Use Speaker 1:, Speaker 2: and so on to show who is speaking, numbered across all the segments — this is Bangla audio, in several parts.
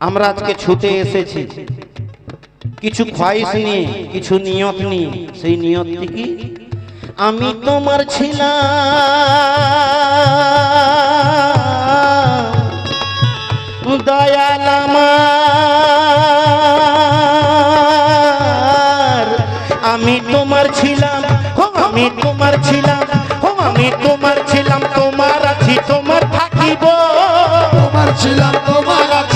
Speaker 1: আমরা আজকে ছুটে এসেছি। কিছু খোয়াইশ নিয়ে, কিছু নিয়ত নিয়ে। সেই নিয়তটি কি? আমি তোমার ছিলাম। দয়াল আমি তোমার ছিলাম। হো, আমি তোমার ছিলাম। হো, আমি তোমার ছিলাম। তোমার আছি, তোমার থাকিব।
Speaker 2: তোমার ছিলাম, তোমার আছি।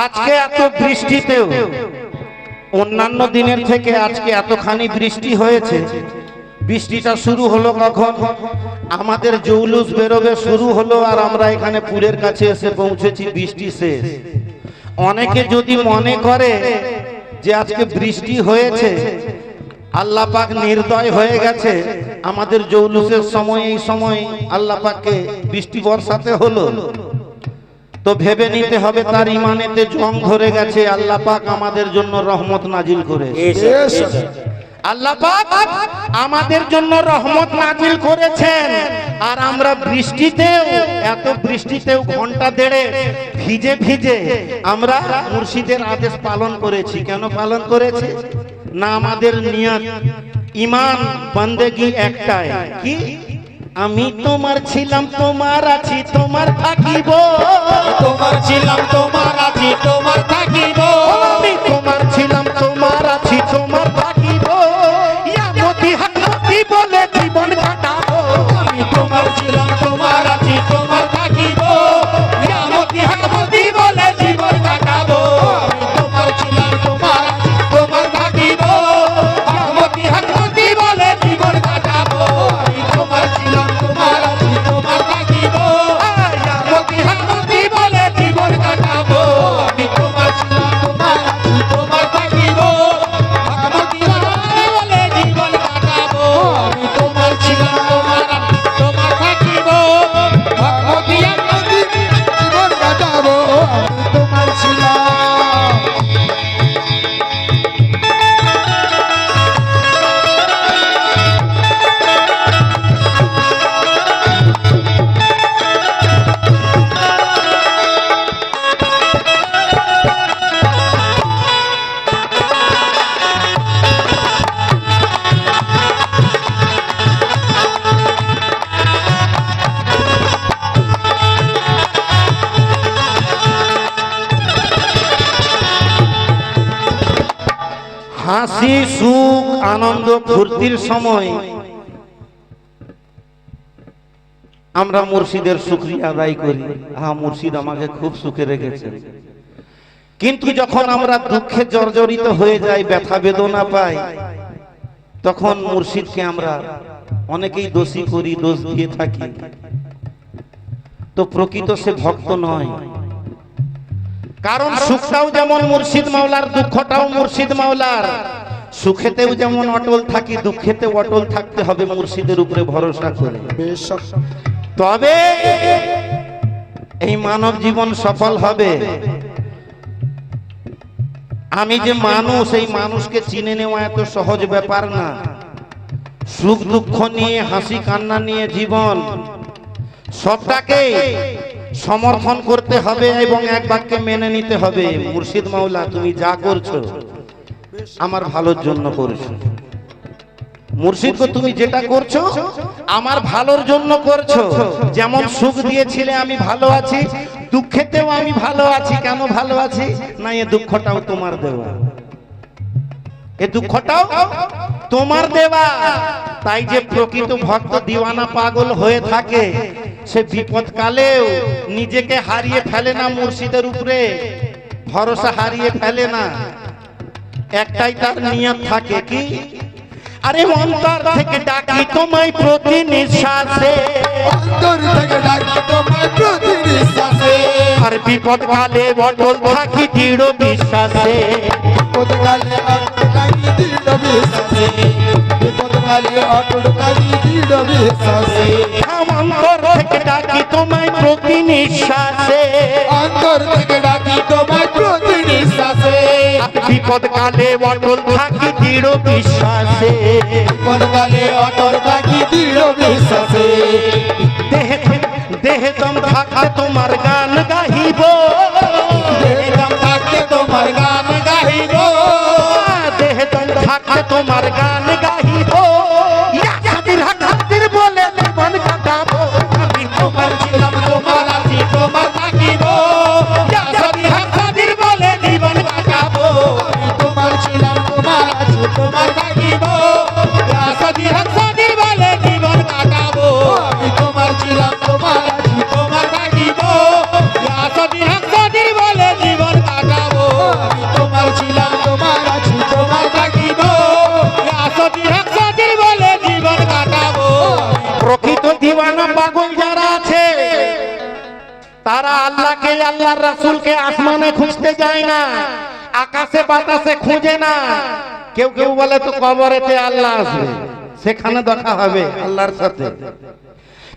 Speaker 1: আজকে এত বৃষ্টিতেও, অন্যান্য দিনের থেকে আজকে এতখানি বৃষ্টি হয়েছে, বৃষ্টিটা শুরু হলো কখন? আমাদের জৌলুস বেরোবে শুরু হলো আর আমরা এখানে পুরের কাছে এসে পৌঁছেছি, বৃষ্টি শেষ। অনেকে যদি মনে করে যে আজকে বৃষ্টি হয়েছে, আল্লাহ পাক নির্দয় হয়ে গেছে, আমাদের জৌলুসের সময় এই সময় আল্লাহ পাককে বৃষ্টি বর্ষাতে হলো। তো ভেবে নিতে হবে তার ইমানেতে জং ধরে গেছে আল্লাহ পাক আমাদের জন্য রহমত নাজিল করে আল্লাহ পাক আমাদের জন্য রহমত নাজিল করেছেন। আর আমরা বৃষ্টিতেও এত বৃষ্টিতেও ঘণ্টা দেড়ে ভিজে ভিজে আমরা মুর্শিদের আদেশ পালন করেছি। কেন পালন করেছি? না আমাদের নিয়ত ইমান বন্দেগি একটাই। কি? আমি তোমার ছিলাম তোমার আছি তোমার থাকিব।
Speaker 2: তোমার ছিলাম তোমার আনন্দ
Speaker 1: ফুর্তির সময় আমরা মুর্শিদের শুক্রিয়া আদায় করি। হ্যাঁ মুর্শিদ আমাকে খুব সুখে রেখেছে। কিন্তু যখন আমরা দুঃখে জর্জরিত হয়ে যাই, ব্যথা বেদনা পাই, তখন মুর্শিদকে আমরা অনেকেই দোষী করি, দোষ দিয়ে থাকি। তো প্রকৃত সে ভক্ত নয়। কারণ সুখটাও যেমন মুর্শিদ মাওলার, দুঃখটাও মুর্শিদ মাওলার। সুখেতেও যেমন অটল থাকি, দুঃখেতেও অটল থাকতে হবে মুর্শিদের উপরে ভরসা করে। তবে এই মানব জীবন সফল হবে। আমি যে মানুষ, এই মানুষকে চিনে নেওয়া এত সহজ ব্যাপার না। সুখ দুঃখ নিয়ে, হাসি কান্না নিয়ে জীবন। সবটাকে সমর্থন করতে হবে এবং এক বাক্যে মেনে নিতে হবে। মুর্শিদ মাওলা, তুমি যা করছ। আমার ভালোর জন্য করছ। মুর্শিদ গো, তুমি যেটা করছ আমার ভালোর জন্য করছ। যেমন সুখ দিয়েছিলে আমি ভালো আছি দুঃখেতেও আমি ভালো আছি কেন ভালো আছি? না এ দুঃখটাও তোমার দেওয়া। এ দুঃখটাও তোমার দেওয়া। তাই যে প্রকৃত ভক্ত দিওয়ানা পাগল হয়ে থাকে সে বিপদকালেও নিজেকে হারিয়ে ফেলে না মুর্শিদের উপরে। ভরসা হারিয়ে ফেলে না। একটাই তার নিয়ত থাকে কি? আরে অন্তর থেকে ডাকি তোমায় প্রতি নিঃশ্বাসে।
Speaker 2: অন্তর থেকে ডাকি তোমার প্রতি নিঃশ্বাসে।
Speaker 1: আর বিপদ কালে বটল থাকি দৃঢ় বিশ্বাসে।
Speaker 2: বিপদকালে অটল থাকি দৃঢ় বিশ্বাসে। বিপদকালে অটল থাকি দৃঢ় বিশ্বাসে।
Speaker 1: অন্তর থেকে ডাকি তোমায় প্রতি নিঃশ্বাসে।
Speaker 2: অন্তর থেকে ডাকি তোমার প্রতি নিঃশ্বাসে
Speaker 1: আর বিপদ কালে বটল থাকি দৃঢ় বিশ্বাসে।
Speaker 2: বিপদকালে অটল থাকি দৃঢ় বিশ্বাসে।
Speaker 1: দেহে দেহে দম থাকা তোমার গান। আল্লাহর রাসূলকে আসমানে খুঁজতে যায় না, আকাশে বাতাসে খুঁজে না। কেউ কেউ বলে, তো কবরেতে আল্লাহ আসবে, সেখানে দেখা হবে আল্লাহর সাথে।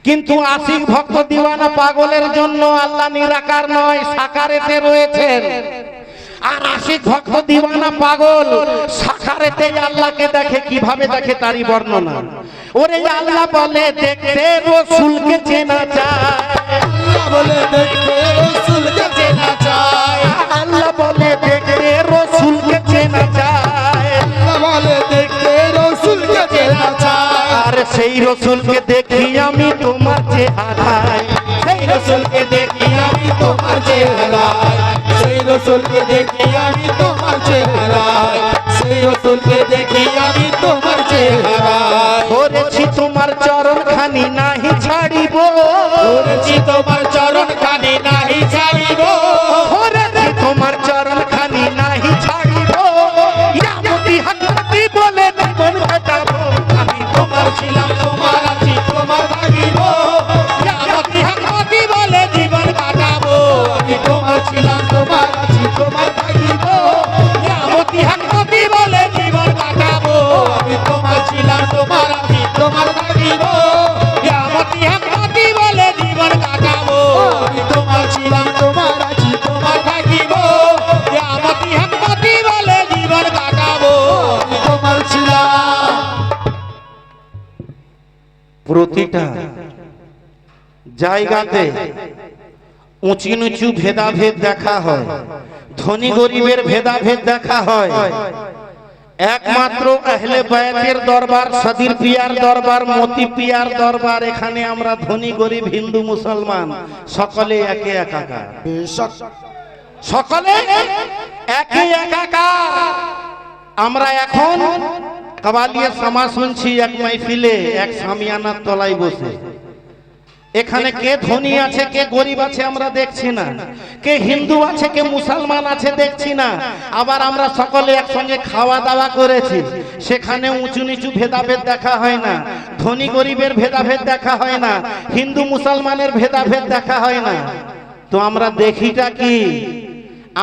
Speaker 1: কিন্তু আশিক ভক্ত দিওয়ানা পাগলের জন্য আল্লাহ নিরাকার নয়, সাকারেতে রয়েছেন। আর আশিক ভক্ত দিওয়ানা পাগল সাকারেতে আল্লাহকে দেখে কীভাবে দেখে তারই বর্ণনা? ওরে আল্লাহ বলে দেখতে রসুলকে চেনা যায়।
Speaker 2: আল্লাহ বলে দেখতে রসুলকে চেনা চায়
Speaker 1: আল্লাহ বলে দেখতে রসুলকে চেনা যায়।
Speaker 2: আল্লাহ বলে দেখতে রসুলকে চেনা চায়
Speaker 1: আর সেই রসুলকে দেখি আমি তোমার চেহারায়।
Speaker 2: সেই রসুলকে দেখি আমি তোমার
Speaker 1: জায়গাতে উঁচু নিচু ভেদাভেদ দেখা হয়। ধনী গরিবের ভেদাভেদ দেখা হয়। একমাত্র আহলে বায়াতের দরবার, সদির পিয়ার দরবার, মতি পিয়ার দরবার, এখানে আমরা ধনী গরিব হিন্দু মুসলমান, সকলে একে একাকার। সকলে একে একাকার। আমরা এখন কাবালিয়া সমাজ শুনছি, এক মাইফিলে এক সামিয়ানার তলায় বসে। এখানে কে ধনী আছে কে গরিব আছে আমরা দেখছি না। কে হিন্দু আছে কে মুসলমান আছে দেখছি না। আবার আমরা সকলে একসঙ্গে খাওয়া দাওয়া করেছি। সেখানে উঁচু নিচু ভেদাভেদ দেখা হয় না। ধনী গরিবের ভেদাভেদ দেখা হয় না। হিন্দু মুসলমানের ভেদাভেদ দেখা হয় না। তো আমরা দেখিটা কি?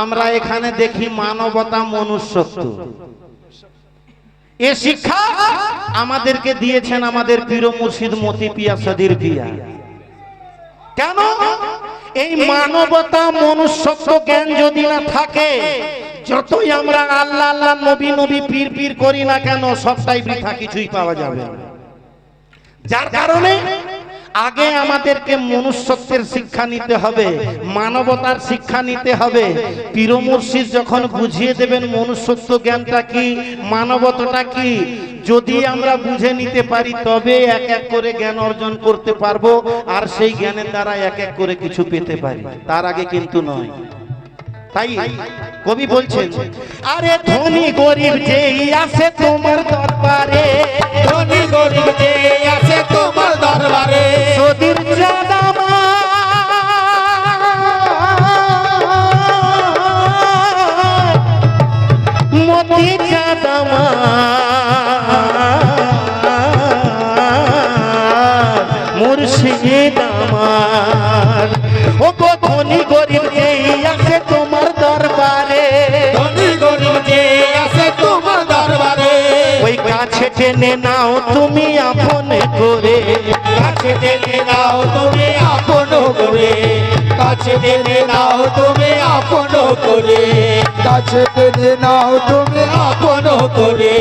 Speaker 1: আমরা এখানে দেখি মানবতা মনুষ্যত্ব। এ শিক্ষা আমাদেরকে দিয়েছেন আমাদের পীর মুর্শিদ মতি পিয়া সদির পিয়া। কেন এই মানবতা মনুষ্যত্ব জ্ঞান যদি না থাকে যতই আমরা আল্লাহ আল্লাহ নবী নবী পীর পীর করি না কেন সবটাই বৃথা কিছুই পাওয়া যাবে। যার কারণে আগে আমাদেরকে মনুষ্যত্বের শিক্ষা নিতে হবে, মানবতার শিক্ষা নিতে হবে। পীরমর্শিদ যখন বুঝিয়ে দেবেন মনুষ্যত্ব জ্ঞানটা কি, মানবতাটা কি, যদি আমরা বুঝে নিতে পারি, তবে এক এক করে জ্ঞান অর্জন করতে পারব, আর সেই জ্ঞানের দ্বারা এক এক করে কিছু পেতে পারি। তার আগে কিন্তু নয়। তাই কবি বলছেন, আরে ধনী গরিব যেই আসে তোমার দরবারে,
Speaker 2: ধনী গরিব দরবারে। সতীর জাদামা তোমার দরবারে।
Speaker 1: তোমার দরবারে। ওই নাও তুমি আপনে করে।
Speaker 2: কাছে টেনে নাও তুমি আপন করে। কাছে টেনে নাও তুমি আপন করে।
Speaker 3: কাছে টেনে নাও তুমি
Speaker 2: আপন করে।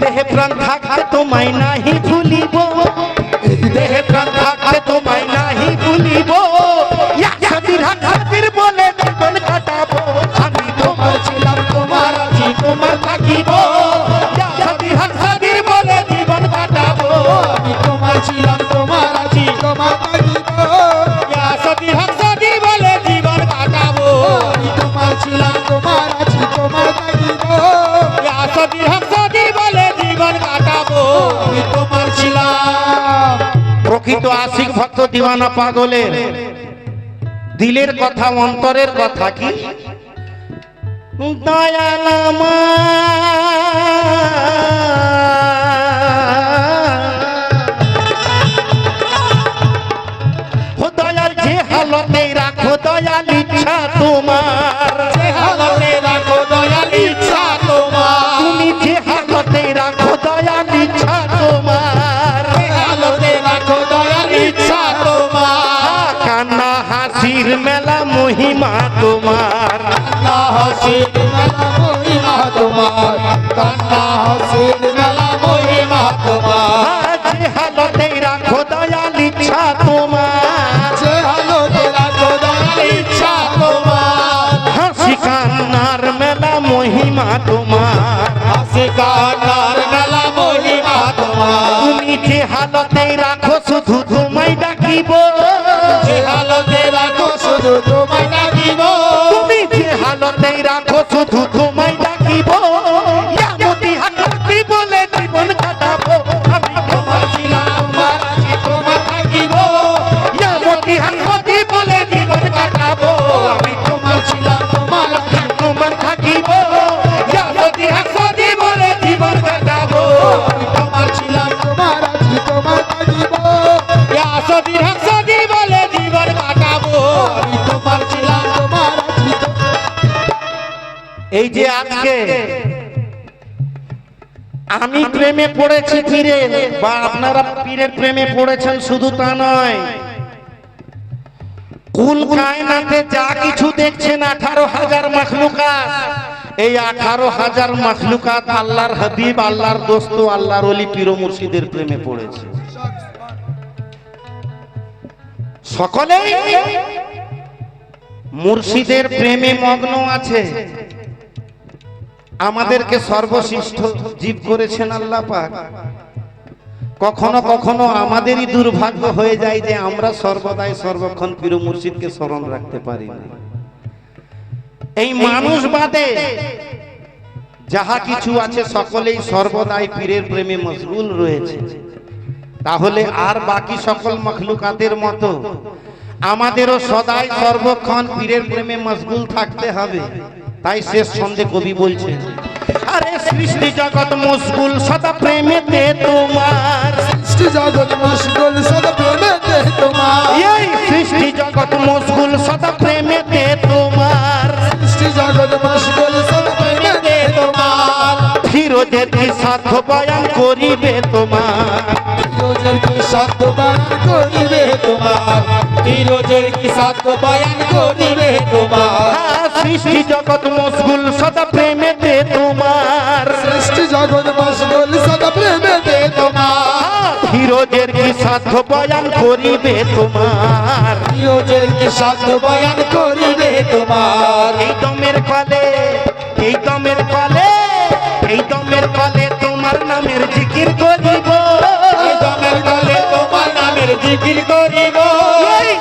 Speaker 1: দেহে প্রাণ থাকতে তোমায় নাহি ভুলিব দিওয়ানা পাগলের। দিলের কথা অন্তরের কথা কি? দয়াল যে হালতে রাখো দয়াল ইচ্ছা তোমার। হাসির মেলা মহিমা তোমার।
Speaker 2: কান্না হাসির মেলা মহিমা তোমার। কান্না হাসির মেলা মহিমা তোমার।
Speaker 1: আজ হালতে রাখো দয়াল ইচ্ছা তোমার।
Speaker 3: যে হালতে
Speaker 2: রাখো দয়াল ইচ্ছা তোমার।
Speaker 1: হাসি কান্নার মেলা মহিমা তোমার।
Speaker 2: হাসি কান্নার মেলা মহিমা তোমার।
Speaker 1: তুমি যে হালতে রাখো শুধু তোমায় ডাকিব।
Speaker 2: যে শুধু তোমায় ডাকিব।
Speaker 1: তুমি যে হালতে রাখো শুধু এই যে আজকে আমি প্রেমে পড়েছি পীরে বা আপনারা পীরের প্রেমে পড়েছেন শুধু তা নয়। কুল কায়নাতে যা কিছু দেখছেন আঠারো হাজার মাখলুকাত, এই আঠারো হাজার মাখলুকাত আল্লাহর হাবিব, আল্লাহর দোস্ত, আল্লাহর অলি পীর মুর্শিদের প্রেমে পড়েছে। সকলেই মুর্শিদের প্রেমে মগ্ন আছে। আমাদেরকে সর্বশ্রেষ্ঠ জীব করেছেন আল্লাহ পাক। কখনো কখনো আমাদেরই দুর্ভাগ্য হয়ে যায় যে আমরা সর্বদাই সর্বক্ষণ পীর মুর্শিদকে স্মরণ রাখতে পারি না। এই মানুষ বাদে যাহা কিছু আছে সকলেই সর্বদাই পীরের প্রেমে মশগুল রয়েছে। তাহলে আর বাকি সকল মখলুকাতের মতো আমাদেরও সদাই সর্বক্ষণ পীরের প্রেমে মশগুল থাকতে হবে। তাই শেষ ছন্দে কবি বলছেন আরে সৃষ্টি জগৎ মশগুল সদা প্রেমেতে তোমার।
Speaker 3: সৃষ্টি জগৎ মশগুল সদা প্রেমেতে তোমার।
Speaker 1: এই সৃষ্টি জগৎ মশগুল সদা প্রেমেতে তোমার।
Speaker 3: সৃষ্টি জগৎ মশগুল সদা প্রেমেতে
Speaker 2: তোমার।
Speaker 1: ফিরোজের কি সাধ্য বয়ান করিবে তোমার?
Speaker 3: রোজের কি শব্দ বানান করিবে
Speaker 2: তোমার কি সাধ্য বয়ান করিবে তোমার?
Speaker 1: সৃষ্টি জগৎ মশগুল সদা প্রেমেতে তোমার।
Speaker 3: সৃষ্টি জগৎ মশগুল সদা প্রেমেতে তোমার।
Speaker 1: ফিরোজের কি সাধ্য বয়ান করিবে তোমার?
Speaker 2: ফিরোজের কি সাধ্য বয়ান করিবে তোমার?
Speaker 1: এই দমের কলে এই দমের কলে এই দমের কলে তোমার নামের জিকির করিব।
Speaker 2: এই দমের তলে তোমার নামের জিকির করিব।
Speaker 1: এই